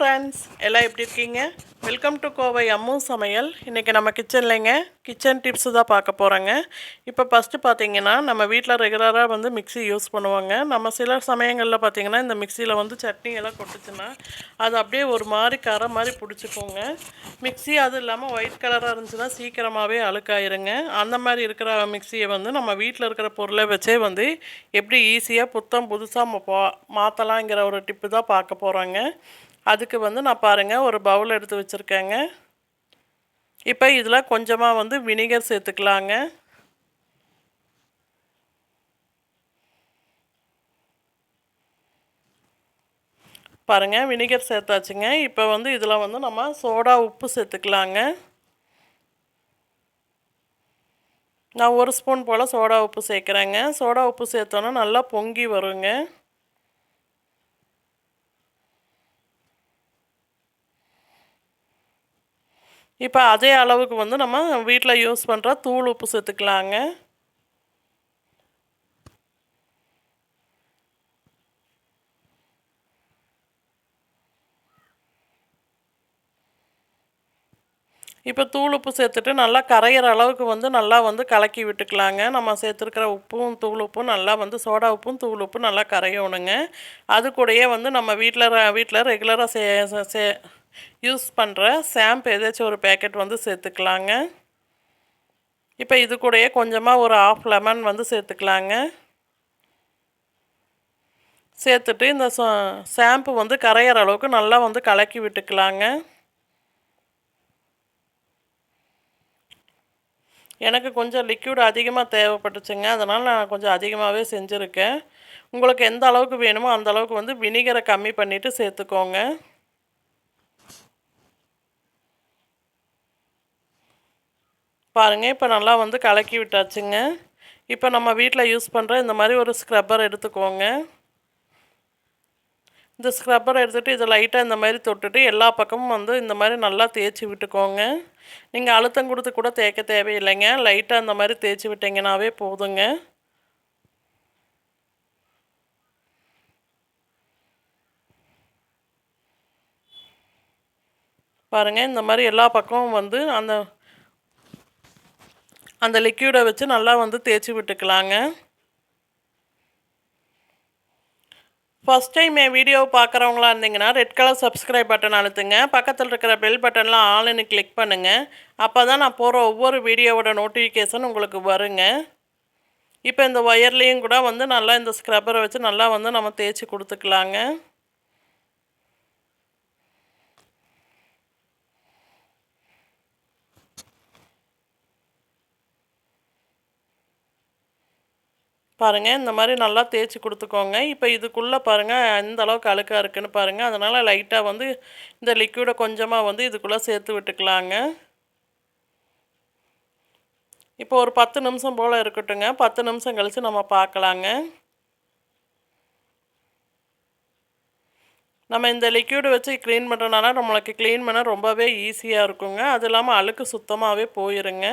Friends எல்லாம் எப்படி இருக்கீங்க? வெல்கம் டு கோவை அம்மு சமையல். இன்றைக்கி நம்ம கிச்சன்லேங்க கிச்சன் டிப்ஸு தான் பார்க்க போகிறோங்க இப்போ ஃபஸ்ட்டு பார்த்தீங்கன்னா நம்ம வீட்டில் ரெகுலராக வந்து மிக்ஸி யூஸ் பண்ணுவாங்க. நம்ம சில சமயங்களில் பார்த்தீங்கன்னா இந்த மிக்சியில் வந்து சட்னி எல்லாம் கொட்டுச்சுன்னா அது அப்படியே ஒரு மாதிரி கரை மாதிரி பிடிச்சிக்கோங்க. மிக்ஸி அது இல்லாமல் ஒயிட் கலராக இருந்துச்சுன்னா சீக்கிரமாகவே அழுக்காயிருங்க. அந்த மாதிரி இருக்கிற மிக்சியை வந்து நம்ம வீட்டில் இருக்கிற பொருளை வச்சே வந்து எப்படி ஈஸியாக புத்தம் புதுசாக மாற்றலாங்கிற ஒரு டிப்பு தான் பார்க்க போகிறோங்க அதுக்கு வந்து நான் பாருங்கள் ஒரு பவுல் எடுத்து வச்சுருக்கேங்க. இப்போ இதில் கொஞ்சமாக வந்து வினிகர் சேர்த்துக்கலாங்க. பாருங்கள் வினிகர் சேர்த்தாச்சுங்க. இப்போ வந்து இதில் வந்து நம்ம சோடா உப்பு சேர்த்துக்கலாங்க. நான் ஒரு ஸ்பூன் போல் சோடா உப்பு சேர்க்குறேங்க. சோடா உப்பு சேர்த்தோன்னா நல்லா பொங்கி வருங்க. இப்போ அதே அளவுக்கு வந்து நம்ம வீட்டில் யூஸ் பண்ணுற தூள் உப்பு சேர்த்துக்கலாங்க. இப்போ தூள் உப்பு சேர்த்துட்டு நல்லா கரையிற அளவுக்கு வந்து நல்லா வந்து கலக்கி விட்டுக்கலாங்க. நம்ம சேர்த்துருக்கிற உப்பும் தூள் உப்பும் நல்லா வந்து சோடா உப்பும் தூள் உப்பும் நல்லா கரையணுங்க. அது கூடயே வந்து நம்ம வீட்டில் வீட்டில் ரெகுலராக சே சே யூஸ் பண்ணுற ஷாம்பு ஏதாச்சும் ஒரு பேக்கெட் வந்து சேர்த்துக்கலாங்க. இப்போ இது கூடயே கொஞ்சமாக ஒரு ஆஃப் லெமன் வந்து சேர்த்துக்கலாங்க. சேர்த்துட்டு இந்த ஷாம்பு வந்து கரையிற அளவுக்கு நல்லா வந்து கலக்கி விட்டுக்கலாங்க. எனக்கு கொஞ்சம் லிக்யூட் அதிகமாக தேவைப்பட்டுச்சுங்க. அதனால் நான் கொஞ்சம் அதிகமாகவே செஞ்சுருக்கேன். உங்களுக்கு எந்த அளவுக்கு வேணுமோ அந்த அளவுக்கு வந்து வினிகரை கம்மி பண்ணிவிட்டு சேர்த்துக்கோங்க. பாருங்கள் இப்போ நல்லா வந்து கலக்கி விட்டாச்சுங்க. இப்போ நம்ம வீட்டில் யூஸ் பண்ணுற இந்த மாதிரி ஒரு ஸ்க்ரப்பர் எடுத்துக்கோங்க. இந்த ஸ்க்ரப்பர் எடுத்துகிட்டு இதை லைட்டாக இந்த மாதிரி தொட்டுட்டு எல்லா பக்கமும் வந்து இந்த மாதிரி நல்லா தேய்ச்சி விட்டுக்கோங்க. நீங்கள் அழுத்தம் கொடுத்து கூட தேய்க்க தேவையில்லைங்க. லைட்டாக இந்த மாதிரி தேய்ச்சி விட்டிங்கனாவே போதுங்க. பாருங்கள் இந்த மாதிரி எல்லா பக்கமும் வந்து அந்த அந்த லிக்யூடை வச்சு நல்லா வந்து தேய்ச்சி விட்டுக்கலாங்க. ஃபஸ்ட் டைம் என் வீடியோ பார்க்குறவங்களா இருந்தீங்கன்னா ரெட் கலர் சப்ஸ்கிரைப் பட்டன் அழுத்துங்க. பக்கத்தில் இருக்கிற பெல் பட்டன்லாம் ஆளுன்னு கிளிக் பண்ணுங்கள் அப்போ தான் நான் போகிற ஒவ்வொரு வீடியோவோட நோட்டிஃபிகேஷன் உங்களுக்கு வருங்க. இப்போ இந்த ஒயர்லேயும் கூட வந்து நல்லா இந்த ஸ்க்ரப்பரை வச்சு நல்லா வந்து நம்ம தேய்ச்சி கொடுத்துக்கலாங்க. பாருங்கள் இந்த மாதிரி நல்லா தேய்ச்சி கொடுத்துக்கோங்க. இப்போ இதுக்குள்ளே பாருங்கள் எந்த அளவுக்கு அழுக்காக இருக்குதுன்னு பாருங்கள் அதனால் லைட்டாக வந்து இந்த லிக்யூடை கொஞ்சமாக வந்து இதுக்குள்ளே சேர்த்து விட்டுக்கலாங்க. இப்போ ஒரு பத்து நிமிஷம் போல் இருக்கட்டுங்க. பத்து நிமிஷம் கழித்து நம்ம பார்க்கலாங்க. நம்ம இந்த லிக்யூடு வச்சு க்ளீன் பண்ணுறதுனால நம்மளுக்கு க்ளீன் பண்ண ரொம்பவே ஈஸியாக இருக்குங்க. அது இல்லாமல் அழுக்கு சுத்தமாகவே போயிருங்க.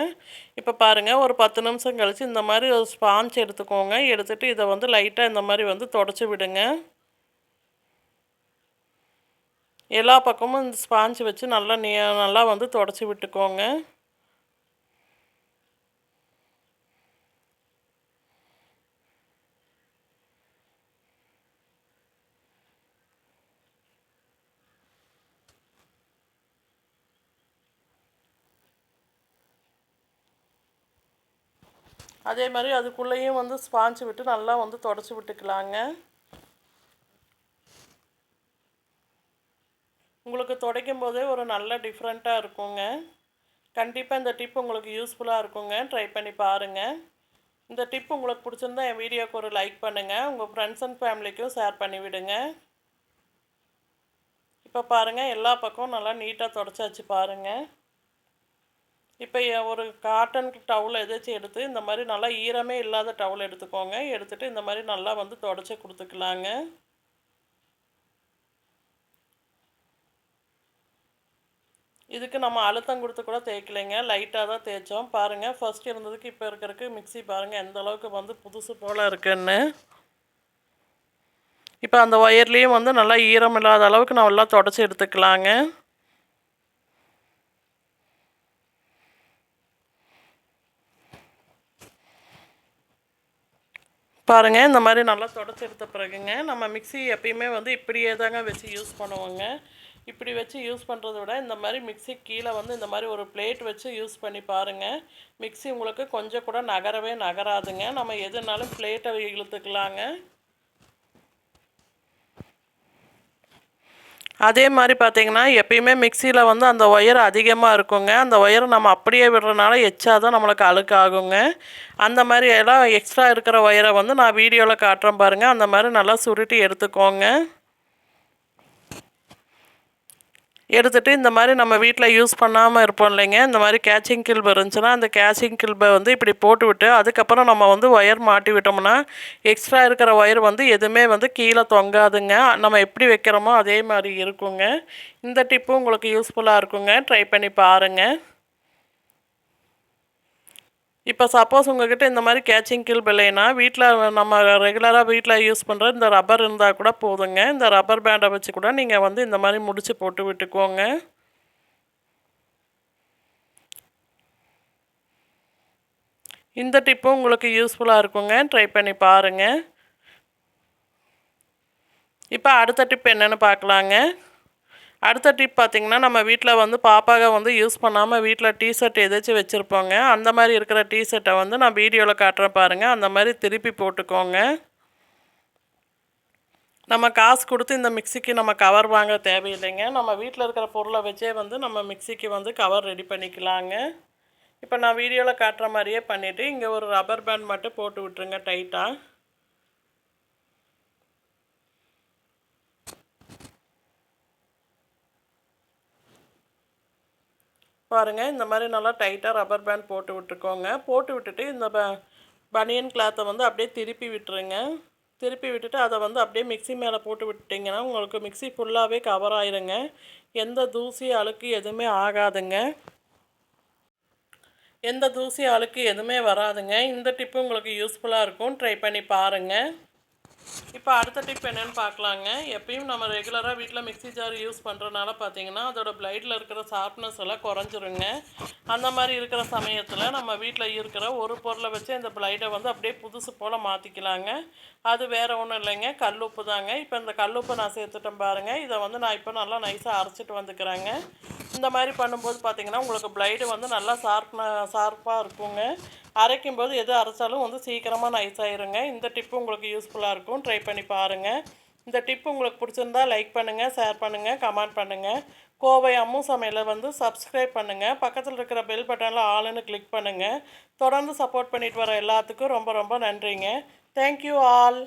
இப்போ பாருங்கள் ஒரு பத்து நிமிஷம் கழித்து இந்த மாதிரி ஒரு ஸ்பாஞ்ச் எடுத்துக்கோங்க. எடுத்துகிட்டு இதை வந்து லைட்டாக இந்த மாதிரி வந்து தொடச்சி விடுங்க. எல்லா பக்கமும் இந்த ஸ்பாஞ்ச் வச்சு நல்லா நீ நல்லா வந்து தொடச்சி விட்டுக்கோங்க. அதே மாதிரி அதுக்குள்ளேயும் வந்து ஸ்பாஞ்சு விட்டு நல்லா வந்து தொடச்சி விட்டுக்கலாங்க. உங்களுக்கு துடைக்கும் போதே ஒரு நல்ல டிஃப்ரெண்ட்டாக இருக்குங்க. கண்டிப்பாக இந்த டிப் உங்களுக்கு யூஸ்ஃபுல்லாக இருக்குங்க. ட்ரை பண்ணி பாருங்கள் இந்த டிப் உங்களுக்கு பிடிச்சிருந்தா என் வீடியோக்கு ஒரு லைக் பண்ணுங்கள் உங்கள் ஃப்ரெண்ட்ஸ் அண்ட் ஃபேமிலிக்கும் ஷேர் பண்ணி விடுங்க. இப்போ பாருங்கள் எல்லா பக்கமும் நல்லா நீட்டாக தொடச்சாச்சு பாருங்கள் இப்போ ஒரு காட்டன் டவுல் எதாச்சும் எடுத்து இந்த மாதிரி நல்லா ஈரமே இல்லாத டவுல் எடுத்துக்கோங்க. எடுத்துகிட்டு இந்த மாதிரி நல்லா வந்து தொடச்சி கொடுத்துக்கலாங்க. இதுக்கு நம்ம அழுத்தம் கொடுத்து கூட தேய்க்கலைங்க. லைட்டாக தான் தேய்ச்சோம். பாருங்கள் ஃபஸ்ட் இருந்ததுக்கு இப்போ இருக்கிறதுக்கு மிக்சி பாருங்கள் எந்த அளவுக்கு வந்து புதுசு போல் இருக்குன்னு. இப்போ அந்த ஒயர்லேயும் வந்து நல்லா ஈரம் இல்லாத அளவுக்கு நல்லா தொடச்சி எடுத்துக்கலாங்க. பாருங்கள் இந்த மாதிரி நல்லா தொடச்சி எடுத்த பிறகுங்க நம்ம மிக்ஸி எப்பயுமே வந்து இப்படியே தாங்க வச்சு யூஸ் பண்ணுவோங்க. இப்படி வச்சு யூஸ் பண்ணுறத விட இந்த மாதிரி மிக்சி கீழே வந்து இந்த மாதிரி ஒரு பிளேட் வச்சு யூஸ் பண்ணி பாருங்கள் மிக்ஸி உங்களுக்கு கொஞ்சம் கூட நகரவே நகராதுங்க. நம்ம எதுனாலும் பிளேட்டை இழுத்துக்கலாங்க. அதே மாதிரி பார்த்தீங்கன்னா எப்பயுமே மிக்சியில் வந்து அந்த ஒயர் அதிகமாக இருக்குங்க. அந்த ஒயரை நம்ம அப்படியே விடுறதுனால எச்சா தான் நம்மளுக்கு அழுக்கு ஆகுங்க அந்த மாதிரி எல்லாம் எக்ஸ்ட்ரா இருக்கிற ஒயரை வந்து நான் வீடியோவில் காட்டுறேன் பாருங்கள் அந்த மாதிரி நல்லா சுருட்டி எடுத்துக்கோங்க. எடுத்துகிட்டு இந்த மாதிரி நம்ம வீட்டில் யூஸ் பண்ணாமல் இருப்போம் இல்லைங்க. இந்த மாதிரி கேச்சிங் கில்பு இருந்துச்சுன்னா அந்த கேச்சிங் கில்பை வந்து இப்படி போட்டு விட்டு அதுக்கப்புறம் நம்ம வந்து ஒயர் மாட்டி விட்டோம்னா எக்ஸ்ட்ரா இருக்கிற ஒயர் வந்து எதுவுமே வந்து கீழே தொங்காதுங்க. நம்ம எப்படி வைக்கிறோமோ அதே மாதிரி இருக்குங்க. இந்த டிப்பும் உங்களுக்கு யூஸ்ஃபுல்லாக இருக்குங்க. ட்ரை பண்ணி பாருங்கள் இப்போ சப்போஸ் உங்ககிட்ட இந்த மாதிரி கேச்சிங் கில்ப் இல்லைன்னா வீட்டில் நம்ம ரெகுலராக வீட்டில் யூஸ் பண்ணுற இந்த ரப்பர் இருந்தால் கூட போதுங்க. இந்த ரப்பர் பேண்டை வச்சு கூட நீங்கள் வந்து இந்த மாதிரி முடிச்சு போட்டு விட்டுக்கோங்க. இந்த டிப்பும் உங்களுக்கு யூஸ்ஃபுல்லாக இருக்குங்க. ட்ரை பண்ணி பாருங்கள் இப்போ அடுத்த டிப் என்னென்னு பார்க்கலாங்க. அடுத்த டிப் பார்த்திங்கன்னா நம்ம வீட்டில் வந்து பாப்பாவை வந்து யூஸ் பண்ணாமல் வீட்டில் டிஷர்ட் எதாச்சும் வச்சுருப்போங்க. அந்த மாதிரி இருக்கிற டிஷர்ட்டை வந்து நான் வீடியோவில் காட்டுறேன் பாருங்கள் அந்த மாதிரி திருப்பி போட்டுக்கோங்க. நம்ம காசு கொடுத்து இந்த மிக்சிக்கு நம்ம கவர் வாங்க தேவையில்லைங்க. நம்ம வீட்டில் இருக்கிற பொருளை வச்சே வந்து நம்ம மிக்சிக்கு வந்து கவர் ரெடி பண்ணிக்கலாங்க. இப்போ நான் வீடியோவில் காட்டுற மாதிரியே பண்ணிவிட்டு இங்கே ஒரு ரப்பர் பேண்ட் மட்டும் போட்டு விட்டுருங்க டைட்டாக பாருங்கள் இந்த மாதிரி நல்லா டைட்டாக ரப்பர் பேண்ட் போட்டு விட்டுருக்கோங்க போட்டு விட்டுட்டு இந்த ப பனியன் கிளாத்தை வந்து அப்படியே திருப்பி விட்டுருங்க. திருப்பி விட்டுட்டு அதை வந்து அப்படியே மிக்சி மேலே போட்டு விட்டிங்கன்னா உங்களுக்கு மிக்சி ஃபுல்லாகவே கவர் ஆயிருங்க. எந்த தூசி அழுக்கு எதுவுமே ஆகாதுங்க. எந்த தூசி அழுக்கு எதுவுமே வராதுங்க. இந்த டிப்பு உங்களுக்கு யூஸ்ஃபுல்லாக இருக்கும். ட்ரை பண்ணி பாருங்கள் இப்போ அடுத்த டிப் என்னென்னு பார்க்கலாங்க. எப்பயும் நம்ம ரெகுலராக வீட்டில் மிக்சி ஜார் யூஸ் பண்ணுறதுனால பார்த்தீங்கன்னா அதோட பிளைடில் இருக்கிற ஷார்ப்னஸ் எல்லாம் குறைஞ்சிருங்க. அந்த மாதிரி இருக்கிற சமயத்தில் நம்ம வீட்டில் இருக்கிற ஒரு பொருளை வச்சு இந்த பிளைடை வந்து அப்படியே புதுசு போல் மாற்றிக்கலாங்க அது வேறு ஒன்றும் இல்லைங்க. கல்லுப்பு தாங்க. இப்போ இந்த கல்லுப்பு நான் சேர்த்துட்டேன் பாருங்கள் இதை வந்து நான் இப்போ நல்லா நைஸாக அரைச்சிட்டு வந்துக்கிறேங்க. இந்த மாதிரி பண்ணும்போது பார்த்திங்கன்னா உங்களுக்கு பிளைடு வந்து நல்லா ஷார்ப்ன ஷார்ப்பாக இருக்குங்க. அரைக்கும் போது எது அரைச்சாலும் வந்து சீக்கிரமாக நைஸ் ஆயிருங்க. இந்த டிப்பு உங்களுக்கு யூஸ்ஃபுல்லாக இருக்கும். ட்ரை பண்ணி பாருங்கள் இந்த டிப்பு உங்களுக்கு பிடிச்சிருந்தா லைக் பண்ணுங்கள் ஷேர் பண்ணுங்கள் கமெண்ட் பண்ணுங்கள் கோவை அம்மு சமையலை வந்து சப்ஸ்கிரைப் பண்ணுங்கள் பக்கத்தில் இருக்கிற பெல் பட்டனில் ஆளுன்னு கிளிக் பண்ணுங்கள் தொடர்ந்து சப்போர்ட் பண்ணிட்டு வர எல்லாத்துக்கும் ரொம்ப ரொம்ப நன்றிங்க. Thank you all